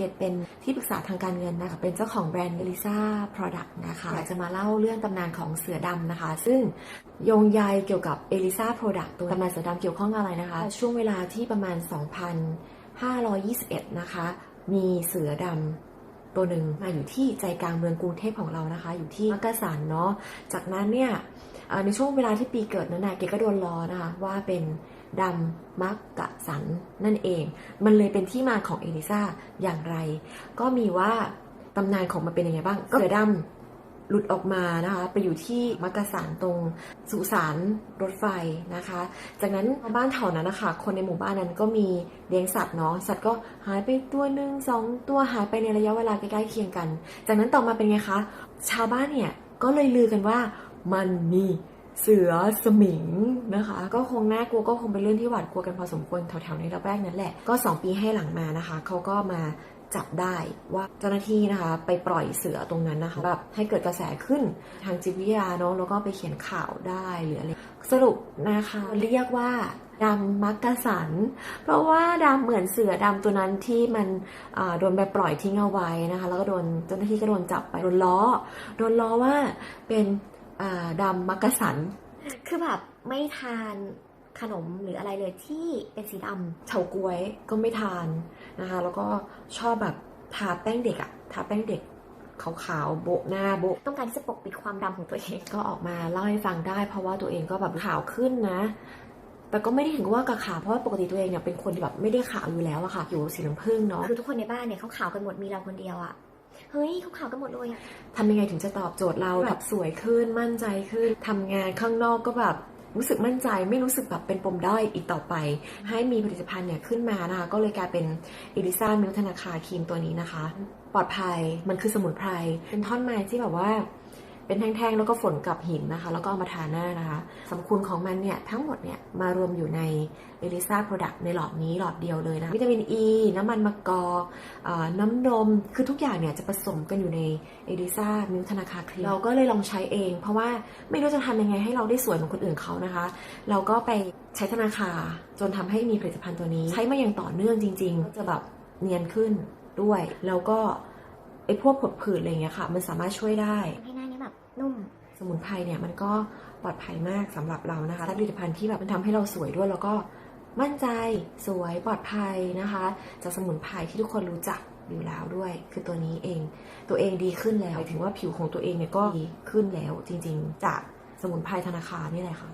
เกดเป็นที่ปรึกษาทางการเงินนะคะ เป็นเจ้าของแบรนด์ Elisa Product นะคะอยากจะมาเล่าเรื่องตำนานของเสือดำนะคะ ซึ่งโยงใยเกี่ยวกับ Elisa Product ตัวตำนานเสือดำเกี่ยวข้องอะไรนะคะ ช่วงเวลาที่ประมาณ 2,521 นะคะ มีเสือดำตัวหนึ่งมาอยู่ที่ใจกลางเมืองกรุงเทพของเรานะคะ อยู่ที่มักกะสันเนาะ จากนั้นเนี่ยในช่วงเวลาที่ปีเกิดนั้นนะเกดก็โดนล้อนะคะว่าเป็น ดำมักกะสันนั่นเอง มันเลยเป็นที่มาของเอลิซาอย่างไร ก็มีว่าตำนานของมันเป็นยังไงบ้าง ก็เสือดำหลุดออกมานะคะ ไปอยู่ที่มักกะสันตรงสุสานรถไฟนะคะ จากนั้นบ้านแถวนั้นนะคะ คนในหมู่บ้านนั้นก็มีเลี้ยงสัตว์เนาะ สัตว์ก็หายไปตัวหนึ่งสองตัวหายไปในระยะเวลาใกล้ๆเคียงกัน จากนั้นต่อมาเป็นไงคะ ชาวบ้านเนี่ยก็เลยลือกันว่ามันมี เสือสมิงนะคะ ก็คงน่ากลัวก็คงเป็นเรื่องที่หวาดกลัวกันพอสมควรแถวๆในระแวกนั้นแหละ ก็ 2 ปีให้หลังมานะคะเขาก็มาจับได้ว่าเจ้าหน้าที่นะคะไปปล่อยเสือตรงนั้นนะคะแบบให้เกิดกระแสขึ้นทางจิตวิทยาเนาะแล้วก็ไปเขียนข่าวได้หรืออะไรสรุปนะคะเรียกว่าดำมักกะสัน เพราะว่าดำเหมือนเสือดำตัวนั้นที่มันอ่าโดนไปปล่อยทิ้งเอาไว้นะคะ แล้วก็โดนเจ้าหน้าที่ก็โดนจับไปโดนล้อ โดนล้อว่าเป็น ดำมักกะสัน คือแบบไม่ทานขนมหรืออะไรเลยที่เป็นสีดเฉาก๊วยก็ไม่ทานนะคะ แล้วก็ชอบแบบทาแป้งเด็กอะทาแป้งเด็กขาวๆโบะหน้าโบะำต้องการที่จะปกปิดความดำของตัวเองก็ออกมาเล่าให้ฟังได้ เพราะว่าตัวเองก็แบบขาวขึ้นนะ แต่ก็ไม่ได้ถึงกับว่ากระขาวเพราะว่าปกติตัวเองเนี่ยเป็นคนที่แบบไม่ได้ขาวอยู่แล้วอะค่ะอยู่สีน้ำผึ้งเนาะคือทุกคนในบ้านเนี่ยเขาขาวกันหมดมีเราคนเดียวอะ เฮ้ยเขาขาวกันหมดเลยอะทำยังไงถึงจะตอบโจทย์เราแบบสวยขึ้นมั่นใจขึ้นทำงานข้างนอกก็แบบรู้สึกมั่นใจไม่รู้สึกแบบเป็นปมด้อยอีกต่อไป ให้มีผลิตภัณฑ์เนี่ยขึ้นมานะคะก็เลยกลายเป็นอิลิซ่ามิลธนาคาครีมตัวนี้นะคะ ปลอดภัยมันคือสมุนไพรเป็นท่อนไม้ที่แบบว่า เป็นแท่งๆ แล้วก็ฝนกับหินนะคะ แล้วก็เอามาทาหน้านะคะสรรพคุณของมันเนี่ยทั้งหมดเนี่ยมารวมอยู่ใน Elisa Product ในหลอดนี้หลอดเดียวเลยนะวิตามินอ e, ีน้ำมันมะกอกน้ำนม คือทุกอย่างเนี่ยจะผสมกันอยู่ใน Elisa มิลธนาคาครีมเราก็เลยลองใช้เอง เพราะว่าไม่รู้จะทำยังไงให้เราได้สวยเหมือนคนอื่นเขานะคะ เราก็ไปใช้ธนาคารจนทำให้มีผลิตภัณฑ์ตัวนี้ ใช้มาอย่างต่อเนื่องจริงๆจะแบบเนียนขึ้นด้วย แล้วก็ไอ้พวกผดผื่นอะไรเงี้ยค่ะ มันสามารถช่วยได้ นุ่มสมุนไพรเนี่ยมันก็ปลอดภัยมากสำหรับเรานะคะและผลิตภัณฑ์ที่แบบมันทำให้เราสวยด้วยแล้วก็มั่นใจสวยปลอดภัยนะคะ จากสมุนไพรที่ทุกคนรู้จักอยู่แล้วด้วย คือตัวนี้เองตัวเองดีขึ้นแล้วหมายถึงว่าผิวของตัวเองเนี่ยก็ดีขึ้นแล้วจริง ๆ จากสมุนไพรธนาคารนี่แหละค่ะ